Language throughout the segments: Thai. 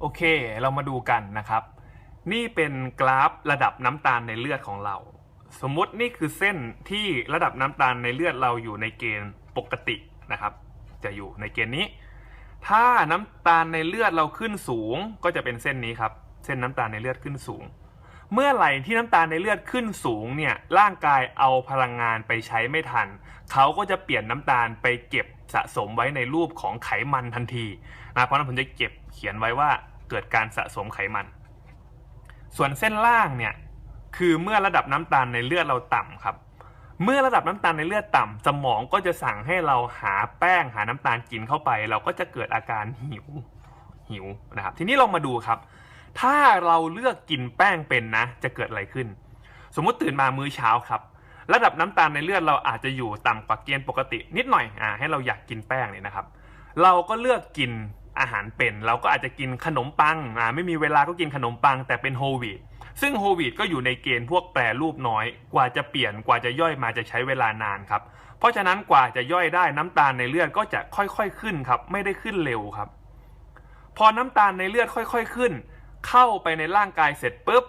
โอเค เรามาดูกันนะครับ นี่เป็นกราฟระดับน้ำตาลในเลือดของเรา สมมตินี่คือเส้นที่ระดับน้ำตาลในเลือดเราอยู่ในเกณฑ์ปกตินะครับ จะอยู่ในเกณฑ์นี้ ถ้าน้ำตาลในเลือดเราขึ้นสูง ก็จะเป็นเส้นนี้ครับ เส้นน้ำตาลในเลือดขึ้นสูง เมื่อไหร่ที่น้ำตาลในเลือดขึ้นสูงเนี่ย ร่างกายเอาพลังงานไปใช้ไม่ทัน เขาก็จะเปลี่ยนน้ำตาลไปเก็บสะสมไว้ในรูปของไขมันทันทีนะเพราะฉะนั้นผมจะเก็บเขียนไว้ว่า เกิดการสะสมไขมัน ส่วนเส้นล่างเนี่ยคือเมื่อระดับน้ำตาลในเลือดเราต่ำครับ เมื่อระดับน้ำตาลในเลือดต่ำสมองก็จะสั่งให้เราหาแป้งหาน้ำตาลกินเข้าไป เราก็จะเกิดอาการหิวหิวนะครับ ทีนี้เรามาดูครับ ถ้าเราเลือกกินแป้งเป็นนะ จะเกิดอะไรขึ้น สมมุติตื่นมามื้อเช้าครับ ระดับน้ำตาลในเลือดเราอาจจะอยู่ต่ำกว่าเกณฑ์ปกติ นิดหน่อยอ่าให้เราอยากกินแป้งเนี่ยนะครับ เราก็เลือกกิน อาหารเป็น เราก็อาจจะกินขนมปังอ่าไม่มีเวลาก็กินขนมปังแต่เป็นโฮลวีตซึ่งโฮลวีตก็อยู่ในเกณฑ์พวกแปรรูปน้อย กว่าจะเปลี่ยนกว่าจะย่อยมาจะใช้เวลานานครับ เพราะฉะนั้นกว่าจะย่อยได้น้ำตาลในเลือดก็จะค่อยๆขึ้นครับไม่ได้ขึ้นเร็วครับ พอน้ำตาลในเลือดค่อย ๆขึ้น เข้าไปในร่างกายเสร็จปุ๊บ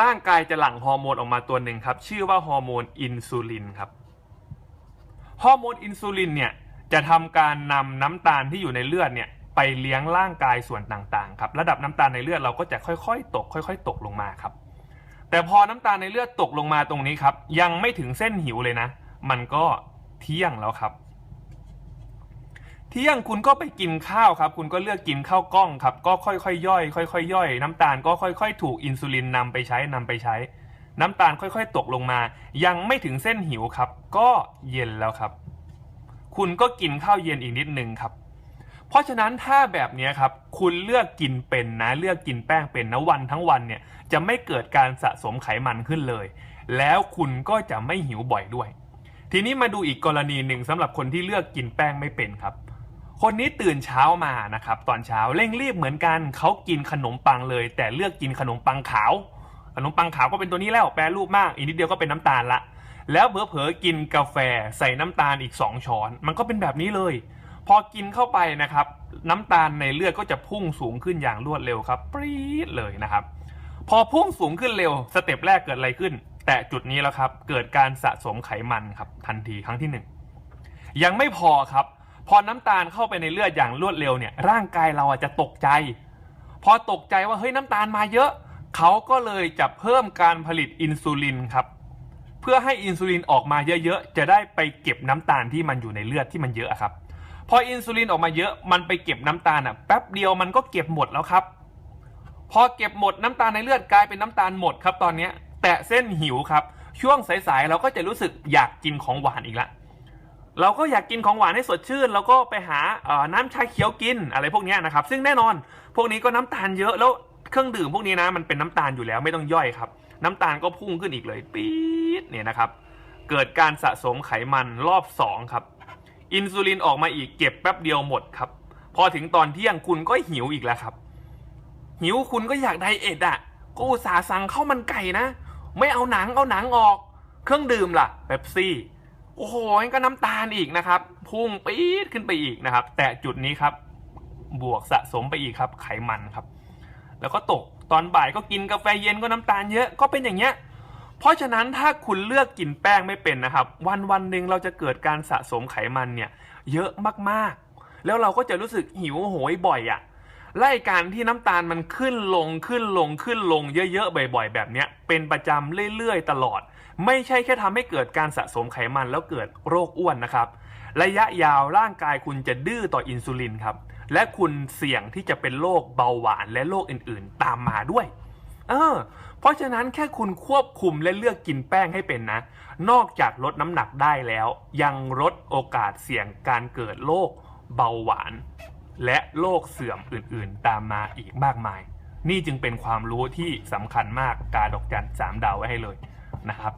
ร่างกายจะหลั่งฮอร์โมนออกมาตัวหนึ่งครับ ชื่อว่าฮอร์โมนอินซูลินครับฮอร์โมนอินซูลินเนี่ยจะทำการนำน้ำตาลที่อยู่ในเลือดเนี่ย ไปเลี้ยงร่างกายส่วนต่างๆครับระดับน้ำตาลในเลือดเราก็จะค่อยๆ ตก ค่อย ๆ ตกลงมาครับ แต่พอน้ำตาลในเลือดตกลงมาตรงนี้ครับ ยังไม่ถึงเส้นหิวเลยนะ มันก็เที่ยงแล้วครับเที่ยงคุณก็ไปกินข้าวครับ คุณก็เลือกกินข้าวกล้องครับ ก็ค่อยๆย่อย ค่อยๆย่อย น้ำตาลก็ค่อย ๆ ถูกอินซูลินนำไปใช้นำไปใช้ น้ำตาลค่อยๆ ตกลงมา ยังไม่ถึงเส้นหิวครับ ก็เย็นแล้วครับ คุณก็กินข้าวเย็นอีกนิดนึงครับ เพราะฉะนั้นถ้าแบบนี้ครับคุณเลือกกินเป็นนะเลือกกินแป้งเป็นนะวันทั้งวันเนี่ยจะไม่เกิดการสะสมไขมันขึ้นเลย แล้วคุณก็จะไม่หิวบ่อยด้วย ทีนี้มาดูอีกกรณีหนึ่งสำหรับคนที่เลือกกินแป้งไม่เป็นครับ คนนี้ตื่นเช้ามานะครับตอนเช้าเร่งรีบเหมือนกันเขากินขนมปังเลย แต่เลือกกินขนมปังขาว ขนมปังขาวก็เป็นตัวนี้แล้วแปรรูปมากอีกนิดเดียวก็เป็นน้ำตาลละแล้วเผลอๆกินกาแฟใส่น้ำตาลอีก 2 ช้อน มันก็เป็นแบบนี้เลย พอกินเข้าไปนะครับ น้ำตาลในเลือดก็จะพุ่งสูงขึ้นอย่างรวดเร็วครับปรี๊ดเลยนะครับ พอพุ่งสูงขึ้นเร็วสเต็ปแรกเกิดอะไรขึ้น แต่จุดนี้แล้วครับ เกิดการสะสมไขมันครับ ทันทีครั้งที่หนึ่งยังไม่พอครับ พอน้ำตาลเข้าไปในเลือดอย่างรวดเร็วเนี่ย ร่างกายเราอาจจะตกใจ พอตกใจว่าเฮ้ยน้ำตาลมาเยอะเขาก็เลยจะเพิ่มการผลิตอินซูลินครับเพื่อให้อินซูลินออกมาเยอะๆ จะได้ไปเก็บน้ำตาลที่มันอยู่ในเลือดที่มันเยอะครับ ออินซูลินออกมาเยอะมันไปเก็บน้ำตาลอะแป๊บเดียวมันก็เก็บหมดแล้วครับ พอเก็บหมดน้ำตาลในเลือดกลายเป็นน้ำตาลหมดครับ ตอนเนี้ยแตะเส้นหิวครับ ช่วงสายๆเราก็จะรู้สึกอยากกินของหวานอีกละเราก็อยากกินของหวานให้สดชื่น แล้วก็ไปหาน้ำชาเขียวกินอะไรพวกนี้นะครับ ซึ่งแน่นอน พวกนี้ก็น้ำตาลเยอะแล้วเครื่องดื่มพวกนี้นะมันเป็นน้ำตาลอยู่แล้วไม่ต้องย่อยครับ น้ำตาลก็พุ่งขึ้นอีกเลยปี๊ดเนี่ยนะครับ เกิดการสะสมไขมันรอบสองครับ อินซูลินออกมาอีกเก็บแป๊บเดียวหมดครับ พอถึงตอนเที่ยงคุณก็หิวอีกแล้วครับ หิวคุณก็อยากไดเอทอะก็อุตส่าห์สั่งข้าวมันไก่นะ ไม่เอาหนังเอาหนังออก เครื่องดื่มล่ะเป๊ปซี่โอ้โหก็น้ำตาลอีกนะครับ พุ่งปี๊ดขึ้นไปอีกนะครับ แต่จุดนี้ครับบวกสะสมไปอีกครับ ไขมันครับ แล้วก็ตกตอนบ่ายก็กินกาแฟเย็นก็น้ำตาลเยอะก็เป็นอย่างเงี้ย เพราะฉะนั้นถ้าคุณเลือกกินแป้งไม่เป็นนะครับ วันวันหนึ่งเราจะเกิดการสะสมไขมันเนี่ยเยอะมากๆ แล้วเราก็จะรู้สึกหิวโหยบ่อยอะ่ะไล่การที่น้ำตาลมันขึ้นลงขึ้นลงขึ้นลงเยอะๆบ่อย ๆ แบบเนี้ยเป็นประจำเรื่อยๆ ตลอด ไม่ใช่แค่ทำให้เกิดการสะสมไขมันแล้วเกิดโรคอ้วนนะครับ ระยะยาวร่างกายคุณจะดื้อต่ออินซูลินครับและคุณเสี่ยงที่จะเป็นโรคเบาหวานและโรคอื่นๆ ตามมาด้วย เออเพราะฉะนั้นแค่คุณควบคุมและเลือกกินแป้งให้เป็นนะ นอกจากลดน้ำหนักได้แล้ว ยังลดโอกาสเสี่ยงการเกิดโรคเบาหวาน และโรคเสื่อมอื่นๆ ตามมาอีกมากมาย นี่จึงเป็นความรู้ที่สำคัญมากกาดอกจันสามดาวไว้ให้เลยนะครับ